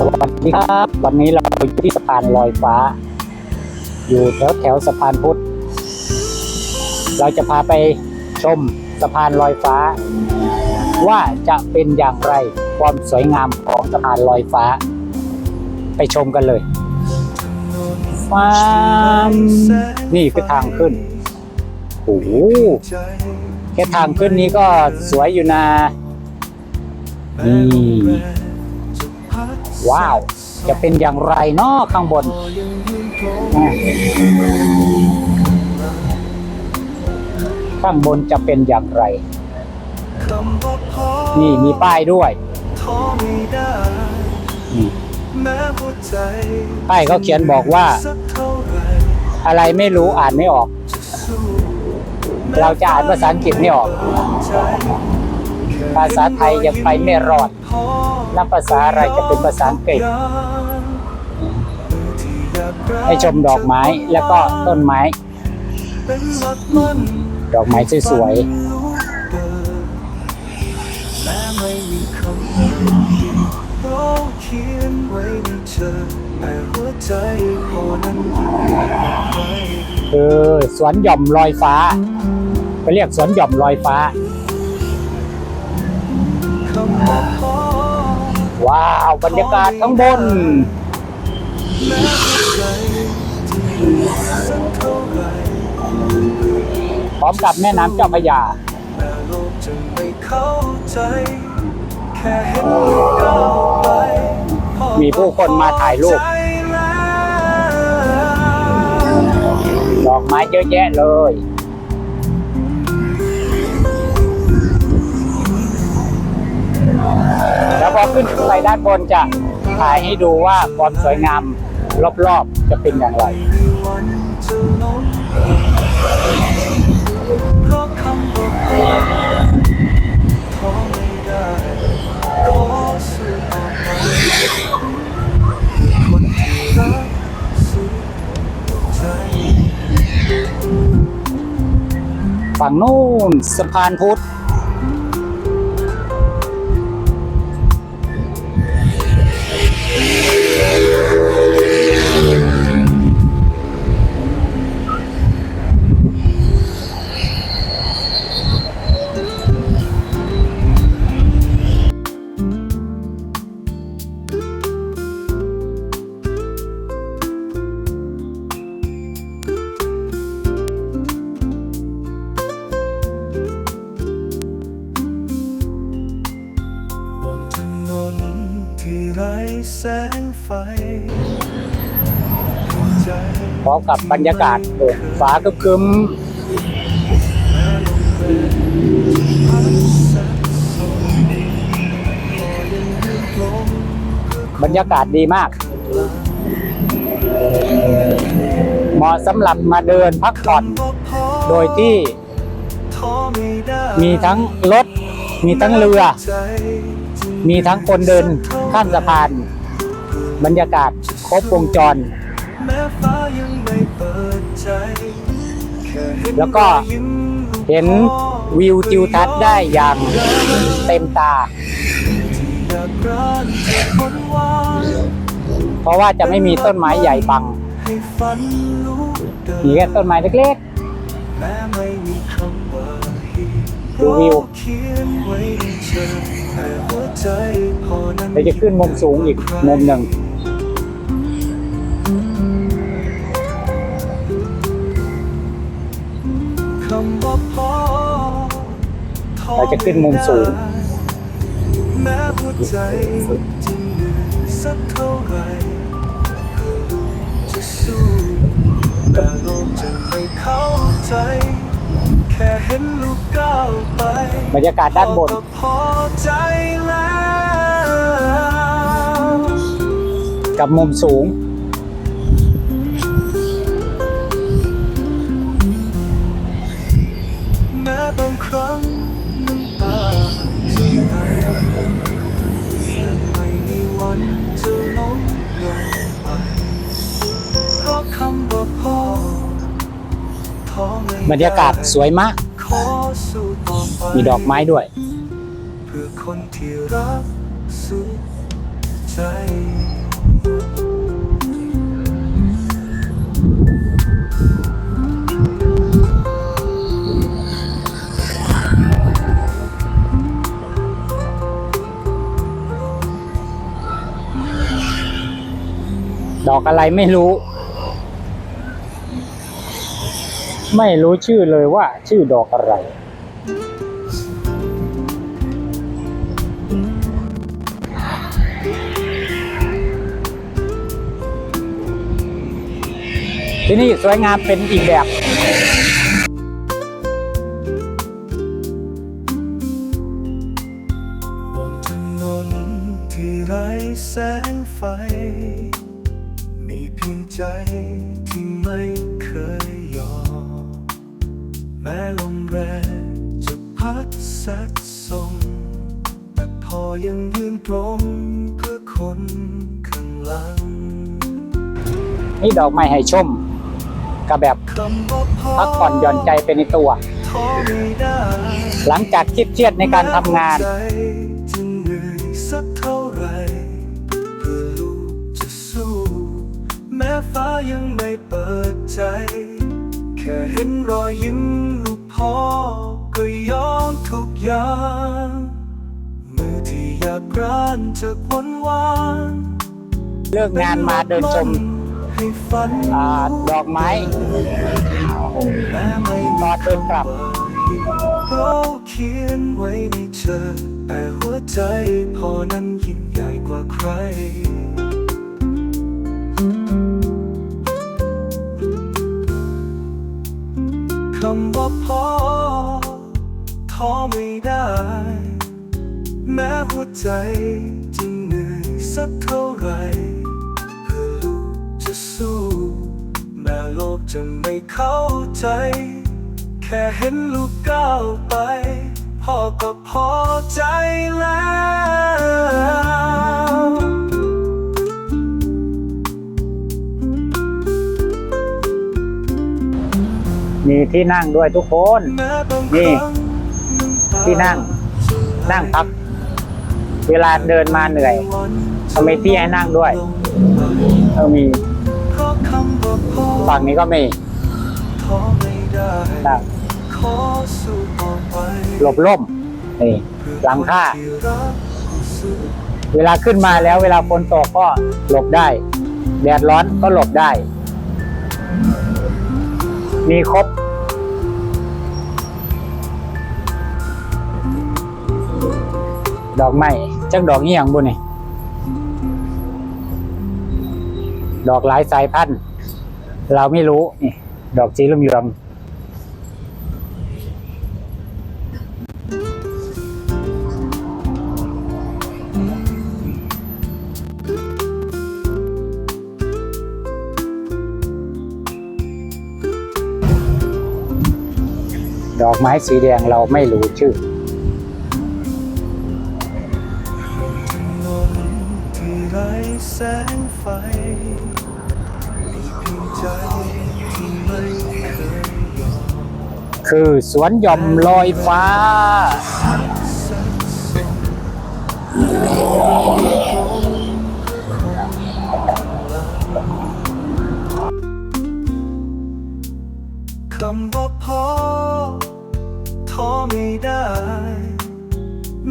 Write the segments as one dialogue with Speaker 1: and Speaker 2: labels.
Speaker 1: สวัสดีครับ วันนี้เราอยู่ที่สะพานลอยฟ้า อยู่แถวแถวสะพานพุทธ เราจะพาไปชมสะพานลอยฟ้า ว่าจะเป็นอย่างไรความสวยงามของสะพานลอยฟ้า ไปชมกันเลยฟ้ามนี่คือทางขึ้นโอ้โหแค่ทางขึ้นนี้ก็สวยอยู่นะนี่ ว้าว จะเป็นอย่างไรเนาะข้างบนข้างบนจะเป็นอย่างไร นี่มีป้ายด้วยป้ายเขาเขียนบอกว่า อะไรไม่รู้อ่านไม่ออก เราจะอ่านภาษาอังกฤษไม่ออก ภาษาไทยยังไปไม่รอดแล้วภาษาอะไรจะเป็นภาษาอังกฤษ ให้ชมดอกไม้แล้วก็ต้นไม้ ดอกไม้สวยๆคือสวนหย่อมลอยฟ้าเขาเรียกสวนหย่อมลอยฟ้า
Speaker 2: ว้า
Speaker 1: ว บรรยากาศข้างบน พร้อมกับแม่น้ำเจ้าพระยา
Speaker 2: ใมี
Speaker 1: ผู้คนมาถ่ายรูป ดอกไม้เยอะแยะเลย ขึ้นไปด้านบนจะถ่ายให้ดูว่าความสวยงามรอบๆจะเป็นอย่างไรฝั่งนู้นสะพานพุทธ พร้อมกับบรรยากาศโอ้ฟ้าคึมบรรยากาศดีมาก เหมาะสำหรับมาเดินพักผ่อน โดยที่
Speaker 2: มี
Speaker 1: ทั้งรถ มีทั้งเรือ มีทั้งคนเดินข้ามสะพาน บรรยากาศครบวงจร
Speaker 2: แล้
Speaker 1: วก็เห็นวิวทิวทัศน์ได้อย่างเต็มตา เพราะว่าจะไม่มีต้นไม้ใหญ่บัง
Speaker 2: หนี
Speaker 1: แค่ต้นไม้เล็ก
Speaker 2: แม้ไม่มีคำว่าฮี
Speaker 1: ดูวิว
Speaker 2: เขียนไว้ในเธอแต่หัวใจพอนั้น
Speaker 1: ๆเราจะขึ้นมุมสูงอีกมุมหนึ่ง เราจะขึ้นมุมสูง
Speaker 2: แม้หัวใจจะเหนื่อยสักเท่าไหร่จะสู้แต่โลกจะไม่เข้าใจ แค่เห็นลูกก้าวไป
Speaker 1: บรรยากาศด้านบน
Speaker 2: พอใจแล้ว
Speaker 1: กับมุมสูง
Speaker 2: บรร
Speaker 1: ยากาศสวยมาก มีดอกไม้ด้วย
Speaker 2: ดอกอะไรไม่รู้ ไม่รู้ชื่อเลยว่าชื่อดอกอะไร ที่นี่สวยงามเป็นอีกแบบ
Speaker 1: ไรแสงไฟ มีเพียงใจที่ไม่เคย ลมแรงจะพัดซัดส่งแต่พอยังยืนตรงเพื่อคนข้างหลัง
Speaker 2: นี่ดอกไม้ให้ชมกับแบบ
Speaker 1: คำว่าพอ
Speaker 2: พักผ่อนหย่อนใจไปในตัว
Speaker 1: ท้อไม่ได้
Speaker 2: หลังจากเครียดๆในการทำงาน
Speaker 1: แม้ใจจะเหนื่อยสักเท่าไหรเพื่อลูกจะสู้แม้ฟ้ายังไม่เปิดใจ แค่เห็นรอยยิ้มลูก พ่อก็ยอมทุกอย่าง มือที่อยากกรานจากวันวาน
Speaker 2: เลิกงานมาเดินชม
Speaker 1: ให้ฝัน
Speaker 2: อ่าดอกไม้
Speaker 1: แม้ไม่
Speaker 2: ตอนเดินกลับ
Speaker 1: เราเขียนไว้ในเธอแต่หัวใจพอนั้นยิ่งใหญ่กว่าใครำว่าพอท้อไม่ได้ แม้หัวใจจะเหนื่อยสักเท่าไรเพื่อลูกจะสู้ แม้โลกจะไม่เข้าใจ แค่เห็นลูกก้าวไป พ่อก็พอใจแล้ว
Speaker 2: มีที่นั่งด้วยทุกคน นี่ที่นั่ง นั่งพัก เวลาเดินมาเหนื่อยเขามีที่ให้นั่งด้วยเออมีฝั่งนี้ก็มีหลบร่มนี่หลังค่า เวลาขึ้นมาแล้วเวลาฝนตกก็หลบได้ แดดร้อนก็หลบได้ มีครบ ดอกไม้จักดอกนี้อย่างบุนี่ดอกหลายสายพันธุ์ เราไม่รู้นี่ ดอกสีเหลืองๆ อกไม้สีแดงเราไม่รู้ชื่อ
Speaker 1: คือ
Speaker 2: สวนหย่อมลอยฟ้า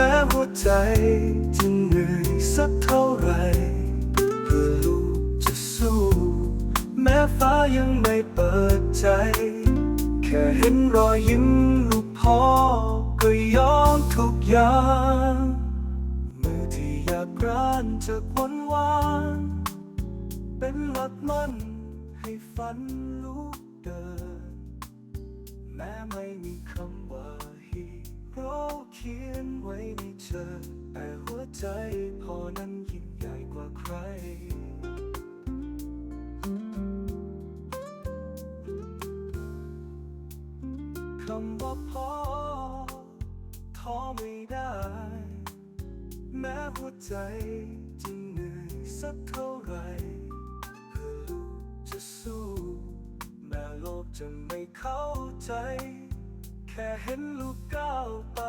Speaker 1: ม้หัวใจจะเหนื่อยสักเท่าไรเพื่อลูกจะสู้ แม้ฟ้ายังไม่เปิดใจ แค่เห็นรอยยิ้มลูกพ่อก็ยอมทุกอย่างมือที่อยากกรานจากวันวานเป็นหลักมันให้ฝันลูกเดิน แม้ไม่มีคำว่าฮีโร่เขียนไว้ใน เธอแต่หัวใจพอนั้นยิ่งใหญ่กว่าใคร คำว่าพอท้อไม่ได้ แม้หัวใจจะเหนื่อยสักเท่าไรเพื่อลูกจะสู้ แม้โลกจะไม่เข้าใจ แค่เห็นลูกก้าวไป